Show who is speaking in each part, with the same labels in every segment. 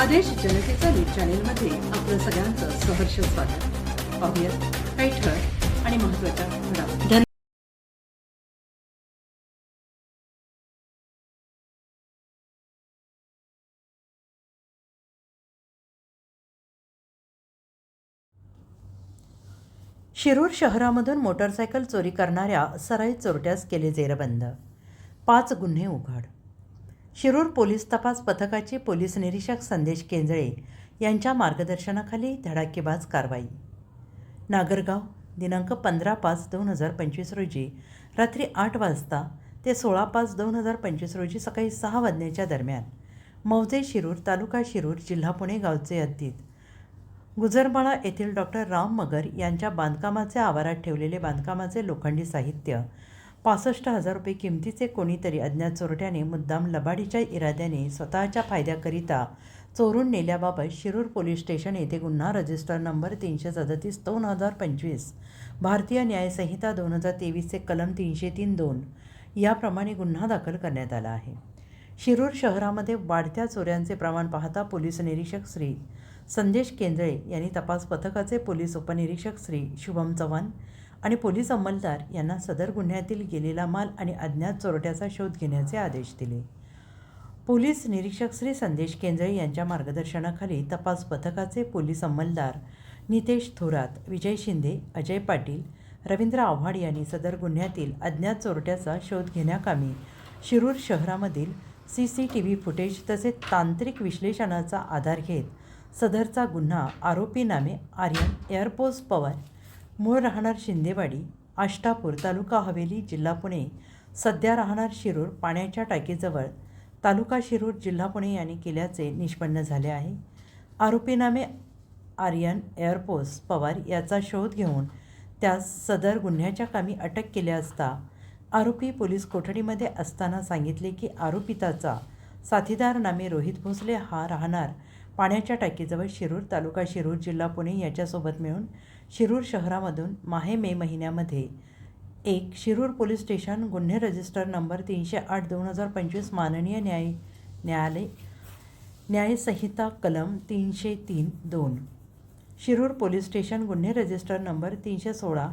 Speaker 1: आदेश जनतेचा न्यूज चॅनेलमध्ये आपलं सगळ्यांचं सहर्ष स्वागत. पाहूयात काही ठळक आणि महत्त्वाच्या घडामोडी.
Speaker 2: शिरूर शहरामधून मोटरसायकल चोरी करणाऱ्या सराई चोरट्यास केले जेरबंद. पाच गुन्हे उघड. शिरूर पोलीस तपास पथकाचे पोलीस निरीक्षक संदेश केंजळे यांच्या मार्गदर्शनाखाली धडाकेबाज कारवाई. नागरगाव दिनांक पंधरा पाच दोन हजार पंचवीस रोजी रात्री आठ वाजता ते सोळा पाच दोन हजार पंचवीस रोजी सकाळी सहा वाजण्याच्या दरम्यान मौजे शिरूर तालुका शिरूर जिल्हा पुणे गावचे हद्दीत गुजरमाळा येथील डॉक्टर राम मगर यांच्या बांधकामाचे आवारात ठेवलेले बांधकामाचे लोखंडी साहित्य पासष्ट हजार रुपये किमतीचे कोणीतरी अज्ञात चोरट्याने मुद्दाम लबाडीच्या इराद्याने स्वतःच्या फायद्याकरिता चोरून नेल्याबाबत शिरूर पोलीस स्टेशन येथे गुन्हा रजिस्टर नंबर तीनशे सदतीस दोन हजार पंचवीस भारतीय न्यायसंहिता दोन हजार तेवीसचे कलम तीनशे तीन दोन याप्रमाणे गुन्हा दाखल करण्यात आला आहे. शिरूर शहरामध्ये वाढत्या चोऱ्यांचे प्रमाण पाहता पोलीस निरीक्षक श्री संदेश केंद्रे यांनी तपास पथकाचे पोलीस उपनिरीक्षक श्री शुभम चव्हाण आणि पोलीस अंमलदार यांना सदर गुन्ह्यातील गेलेला माल आणि अज्ञात चोरट्याचा शोध घेण्याचे आदेश दिले. पोलीस निरीक्षक श्री संदेश केंजळे यांच्या मार्गदर्शनाखाली तपास पथकाचे पोलीस अंमलदार नितेश थोरात विजय शिंदे अजय पाटील रवींद्र आव्हाड यांनी सदर गुन्ह्यातील अज्ञात चोरट्याचा शोध घेण्याकामी शिरूर शहरामधील C C T V footage तसेच तांत्रिक विश्लेषणाचा आधार घेत सदरचा गुन्हा आरोपी नामे आर्यन एअरपोस्ट पवार मूळ राहणार शिंदेवाडी आष्टापूर तालुका हवेली जिल्हा पुणे. सध्या राहणार शिरूर पाण्याच्या टाकीजवळ. तालुका शिरूर जिल्हा पुणे यांनी केल्याचे निष्पन्न झाले आहे. आरोपीनामे आर्यन एअरपोर्स पवार याचा शोध घेऊन त्यास सदर गुन्ह्याच्या कामी अटक केले असता आरोपी पोलीस कोठडीमध्ये असताना सांगितले की आरोपिताचा साथीदार नामे रोहित भोसले हा राहणार पाण्याच्या टाकीजवळ शिरूर तालुका शिरूर जिल्हा पुणे याच्यासोबत मिळून शिरूर शहरामधून माहे मे महिन्यामध्ये एक शिरूर पोलीस स्टेशन गुन्हे रजिस्टर नंबर तीनशे आठ दोन हजार पंचवीस माननीय न्याय न्यायालय न्यायसंहिता कलम तीनशे तीन दोन. शिरूर पोलीस स्टेशन गुन्हे रजिस्टर नंबर तीनशे सोळा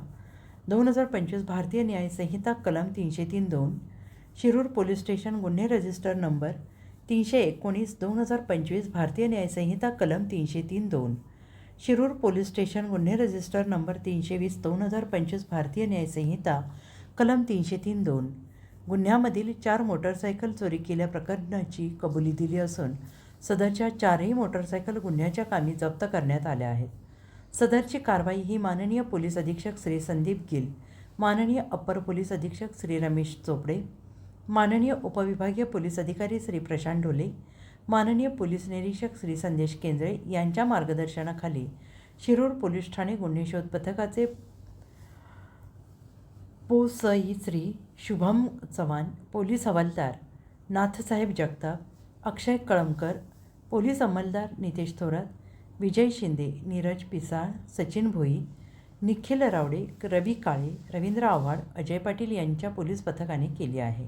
Speaker 2: दोन हजार पंचवीस भारतीय न्यायसंहिता कलम तीनशे तीन दोन. शिरूर पोलीस स्टेशन गुन्हे रजिस्टर नंबर तीनशे एकोणीस दोन हजार पंचवीस भारतीय न्यायसंहिता कलम तीनशे तीन दोन. शिरूर पोलीस स्टेशन गुन्हे रजिस्टर नंबर तीनशे वीस दोन हजार पंचवीस भारतीय न्यायसंहिता कलम तीनशे तीन दोन. गुन्ह्यामधील चार मोटरसायकल चोरी केल्या प्रकरणाची कबुली दिली असून सदरच्या चारही मोटरसायकल गुन्ह्याच्या कामी जप्त करण्यात आल्या आहेत. सदरची कारवाई ही माननीय पोलीस अधीक्षक श्री संदीप गिल माननीय अप्पर पोलीस अधीक्षक श्री रमेश चोपडे माननीय उपविभागीय पोलीस अधिकारी श्री प्रशांत ढोले माननीय पोलीस निरीक्षक श्री संदेश केंद्रे यांच्या मार्गदर्शनाखाली शिरूर पोलीस ठाणे गुन्हे शोध पथकाचे पोसई श्री शुभम चव्हाण पोलीस हवालदार नाथसाहेब जगताप अक्षय कळमकर पोलीस अंमलदार नितेश थोरात विजय शिंदे नीरज पिसाळ सचिन भोई निखिल रावडे रवी काळे रवींद्र आव्हाड अजय पाटील यांच्या पोलीस पथकाने केली आहे.